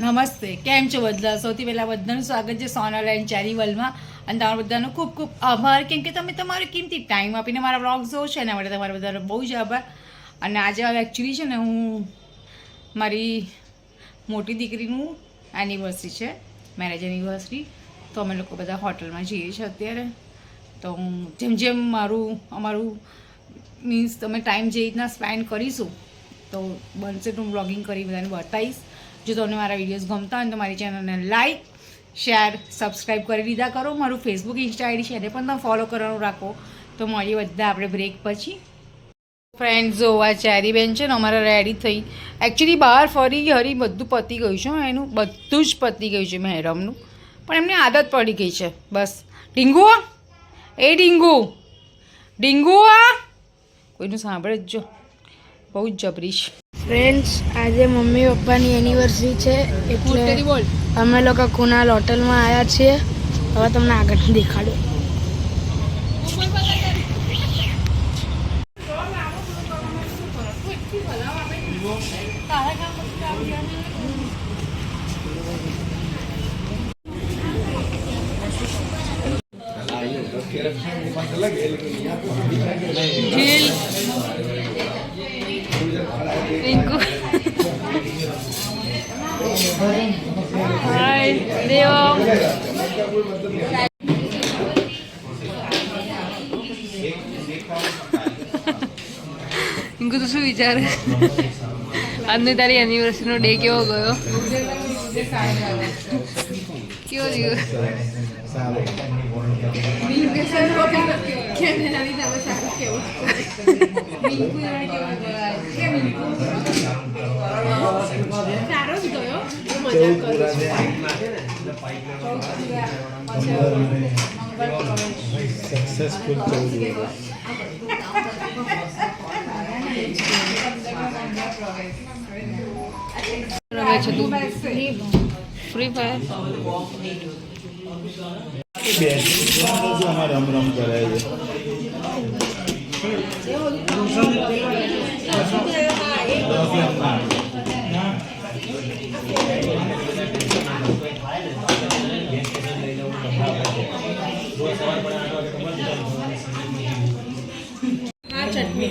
નમસ્તે. કેમ છો બધા? સૌથી પહેલાં બધાનું સ્વાગત છે સોનલ એન્ડ ચેરિવલમાં. અને તમારા બધાનો ખૂબ ખૂબ આભાર. કેમ કે તમે તમારો કિંમતી ટાઈમ આપીને મારા બ્લોગ જોવો છો, એના માટે તમારા બધાનો બહુ જ આભાર. અને આજે હવે એકચ્યુઅલી છે ને હું મારી મોટી દીકરીનું એનિવર્સરી છે મેરેજ એનિવર્સરી તો અમે લોકો બધા હોટલમાં જઈએ છીએ અત્યારે. તો હું જેમ જેમ મારું, અમારું મીન્સ તમે ટાઈમ જે રીતના સ્પેન્ડ કરીશું, તો બનશે તો હું બ્લોગિંગ કરી બધાને બતાવીશ. જો તમને મારા વિડીયોઝ ગમતા હોય તો મારી ચેનલને લાઈક શેર સબસ્ક્રાઈબ કરી દીધા કરો. મારું ફેસબુક ઇન્સ્ટા આઈડી છે, એને પણ તમે ફોલો કરવાનું રાખો. તો મળીએ બધા આપણે બ્રેક પછી. ફ્રેન્ડ્સ જોવા આ ચેરી બેન છે ને, અમારે રેડી થઈ. એકચ્યુઅલી બહાર ફરી હરી બધું પતી ગયું છે એનું બધું જ પતી ગયું છે મહેરમનું. પણ એમને આદત પડી ગઈ છે, બસ. ડીંગુ એ ડીંગુ. ડીંગુ આ કોઈનું સાંભળે જ જો. બહુ જ જબરી છે ફ્રેન્ડ્સ આજે મમ્મી પપ્પાની એનિવર્સરી છે એટલે અમે લોકો કુનાલ હોટલમાં આવ્યા છીએ. હવે તમને આગળ દેખાડો. હાય દેવ પિંકુ તો શું વિચારે? આજની તારી એનિવર્સરીનો ડે કેવો ગયો? કેવો દિવસ સક્સેસફુલ ચૌદ વર્ષ રમે છે તું ફ્રી ફાયર બેસી અમારે રમ રમ આવે છે. દૂધ ફ્રી ફાયર અમારે રમ રમ કરાય ચટણી.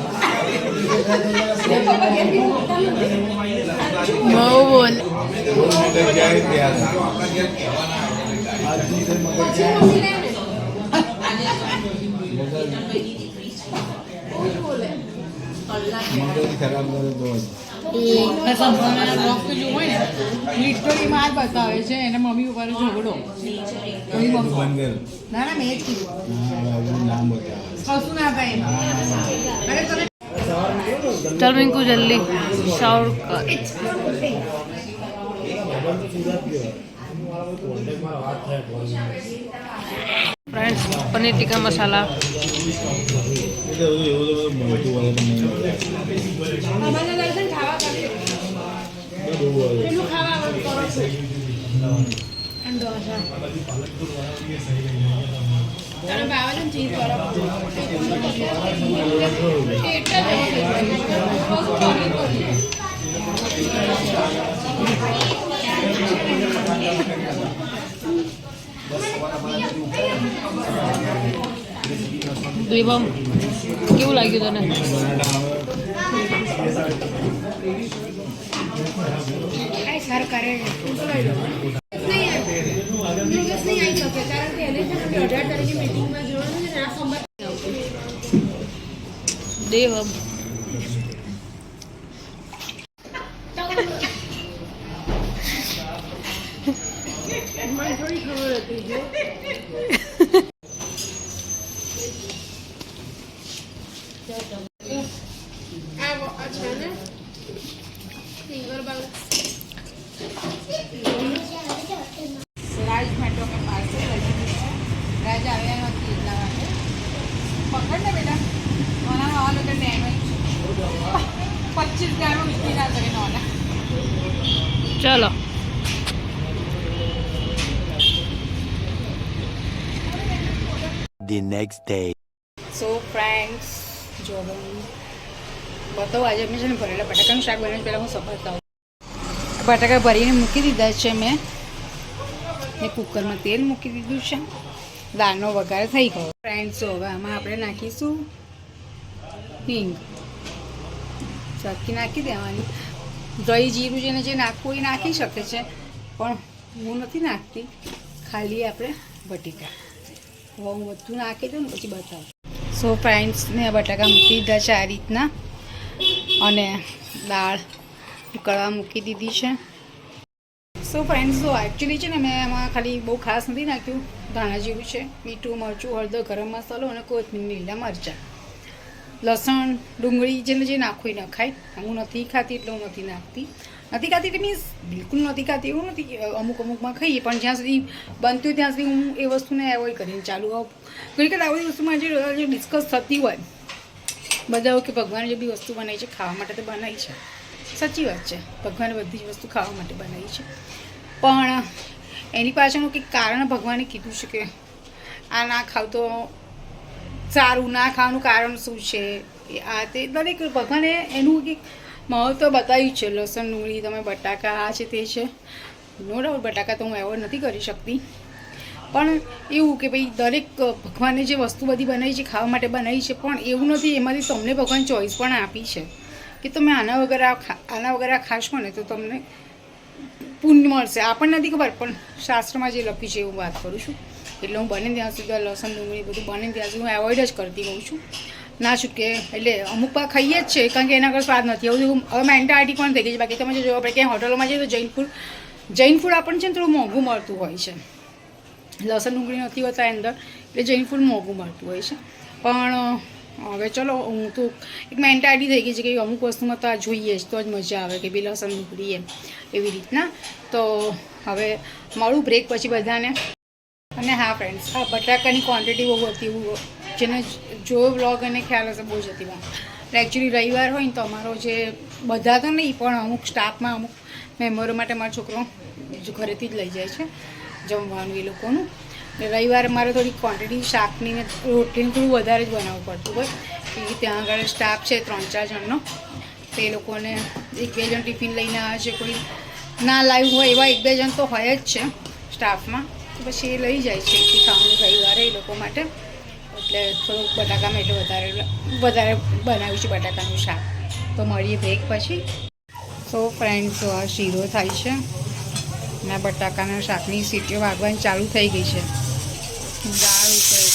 બહુ બોલ મગજ ખરાબ કરે તો લિટરલીમાં આ બતાવે છે એને મમ્મી ઉપર ઝઘડો ના ના મેં કીધું કશું ના થાય ચાલ પિંકુ જલ્દી શાવર કર ફ્રેન્ડ્સ પનીર ટીકા મસાલા એટલે એવું એવું તો બધું મળતું હોય તો નહીં અમારા દર્શન ખાવા દેવમ કેવું લાગ્યું તને? સર કરે દિવસ નહીં આવી શકે કારણ કે એને છે ને અઢાર તારીખે મિટિંગમાં જવાનું છે ને આ ખબર દેવ રાજ માટે અમે પાર્સલ કરી દીધું છે આવ્યા નથી એટલા માટે. પકડ ને બેટા. નોના આ લોકો ડેમેજ પચીસ ગ્રામ વીકી ના શકે નોના ચલો. The next day. So friends જો હું બતાવું આજે મેં છે ને ભરેલા બટાકાનું શાક બનાવીને પહેલાં હું સપતાવું બટાકા ભરીને મૂકી દીધા છે મેં. ને કુકરમાં તેલ મૂકી દીધું છે. દાળનો વઘાર થઈ ગયો. ફ્રેન્ડ્સ હવે આમાં આપણે નાખીશું હિંગ. ચટકી નાખી દેવાની. દહીં જીરું જેને જે નાખવું એ નાખી શકે છે, પણ હું નથી નાખતી. ખાલી આપણે બટેકા. હવે હું બધું નાખી દઉં ને પછી બતાવું. સો ફ્રેન્ડ્સ મેં બટાકા મૂકી દીધા છે આ રીતના. અને દાળ ઉકળવા મૂકી દીધી છે. સો ફ્રેન્ડ્સ તો એકચ્યુઅલી છે ને મેં એમાં ખાલી બહુ ખાસ નથી નાખ્યું. ધાણા જીરું છે, મીઠું, મરચું, હળદર, ગરમ મસાલો અને કોથમીર, લીલા મરચાં. લસણ, ડુંગળી જેને જે નાખવું એ નખાય. હું નથી ખાતી એટલે હું નથી નાખતી. નથી ખાતી એટલે મીન્સ બિલકુલ નથી ખાતી એવું નથી અમુક અમુકમાં ખાઈએ, પણ જ્યાં સુધી બનતું ત્યાં સુધી હું એ વસ્તુને એવોઈડ કરીને ચાલુ આવું ઘણી વખત આવી વસ્તુમાં જે ડિસ્કસ થતી હોય બધા કે ભગવાન જે બી વસ્તુ બનાવી છે, ખાવા માટે તો બનાવી છે. સાચી વાત છે. ભગવાને બધી જ વસ્તુ ખાવા માટે બનાવી છે. પણ એની પાછળનું કંઈક કારણ ભગવાને કીધું છે કે આ ના ખાવ તો સારું ના ખાવાનું કારણ શું છે? આ તે દરેક ભગવાને એનું કંઈક મહત્વ બતાવ્યું છે. લસણ, ડુંગળી, તમે બટાકા, આ છે તે છે. નો ડાઉટ બટાકા તો હું એવોર્ડ નથી કરી શકતી. પણ એવું કે ભાઈ દરેક ભગવાને જે વસ્તુ બધી બનાવી છે, ખાવા માટે બનાવી છે, પણ એવું નથી, એમાંથી તમને ભગવાન ચોઈસ પણ આપી છે. કે તમે આના વગર આ આના વગર આ ખાશો ને તો તમને પુણ્ય મળશે. આપણને નથી ખબર, પણ શાસ્ત્રમાં જે લખ્યું છે એવું વાત કરું છું. એટલે હું બને ત્યાં સુધી લસણ, ડુંગળી બધું બને ત્યાં સુધી હું એવોઇડ જ કરતી હોઉં છું. ના છૂટકે એટલે અમુક વાર ખાઈએ જ છે, કારણ કે એના આગળ સ્વાદ નથી. એવું હવે મેન્ટાલિટી પણ થઈ ગઈ છે. બાકી તમે જો આપણે ક્યાંય હોટલોમાં જઈએ તો જૈન ફૂડ જૈન ફૂડ આપણને છે ને થોડું મોંઘું મળતું હોય છે. લસણ, ડુંગળી નથી હોતા અંદર, એટલે જૈન ફૂડ મોંઘું મળતું હોય છે. પણ હવે ચલો, હું તો એક મેન્ટાલિટી થઈ ગઈ છે કે અમુક વસ્તુમાં તો આ જોઈએ જ, તો જ મજા આવે કે બે લસણ ડુંગળી એવી રીતના. તો હવે મળું બ્રેક પછી બધાને. અને હા ફ્રેન્ડ્સ આ બટાકાની ક્વોન્ટિટી બહુ હતી જેને જોયો બ્લોગ અને ખ્યાલ હશે બહુ જ હતી એકચ્યુઅલી રવિવાર હોય ને તો અમારો જે બધા તો નહીં, પણ અમુક સ્ટાફમાં અમુક મેમ્બરો માટે મારો છોકરો ઘરેથી જ લઈ જાય છે જમવાનું એ લોકોનું. રવિવારે મારે થોડી ક્વોન્ટિટી શાકની ને રોટલીનું થોડું વધારે જ બનાવવું પડતું હોય. કે ત્યાં આગળ સ્ટાફ છે ત્રણ ચાર જણનો. તે લોકોને એક બે જણ ટિફિન લઈને આવે છે. કોઈ ના લાવ્યું હોય એવા એક બે જણ તો હોય જ છે સ્ટાફમાં પછી એ લઈ જાય છે કે ખાવાનું રવિવારે એ લોકો માટે. એટલે થોડુંક બટાકામાં એટલે વધારે વધારે બનાવ્યું છે બટાકાનું શાક. તો મળીએ બ્રેક પછી. તો ફ્રેન્ડ્સ આ શીરો થાય છે. અને બટાકાના શાકની સીટીઓ વાગવાની ચાલુ થઈ ગઈ છે. દાળ ઉતરે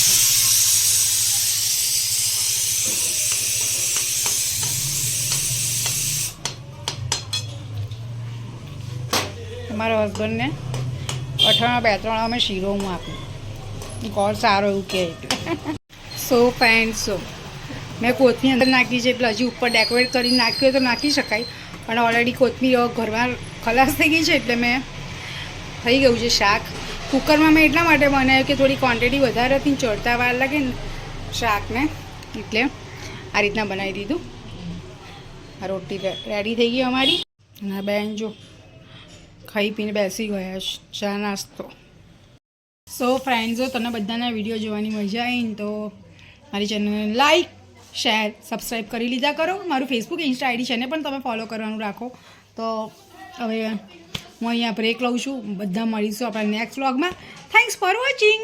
છે મારા હસબન્ડને અઠવાડિયા બે ત્રણ અમે શીરો હું આપું ગોળ સારો એવું કહે. સો પેન્ટ સો. મેં કોથમીર અંદર નાખી છે એટલે હજી ઉપર ડેકોરેટ કરી નાખ્યું હોય તો નાખી શકાય. પણ ઓલરેડી કોથમીર ઘરમાં ખલાસ થઈ ગઈ છે એટલે મેં થઈ ગયું છે શાક. કુકરમાં મેં એટલા માટે બનાવ્યું કે થોડી ક્વોન્ટિટી વધારે હતી ને ચડતા વાર લાગે ને શાકને, એટલે આ રીતના બનાવી દીધું. આ રોટી રેડી થઈ ગઈ અમારી. આ બેન જો ખાઈ પીને બેસી ગયા ચા નાસ્તો. સો ફ્રેન્ડ્સો તમને બધાના વીડિયો જોવાની મજા આવી ને તો મારી ચેનલને લાઈક શેર સબસ્ક્રાઈબ કરી લીધા કરો. મારું ફેસબુક ઇન્સ્ટા આઈડી છે ને પણ તમે ફોલો કરવાનું રાખો. તો હવે હું અહીંયા બ્રેક લઉં છું. બધા મળીશું આપણા નેક્સ્ટ વ્લોગમાં થેન્ક્સ ફોર વોચિંગ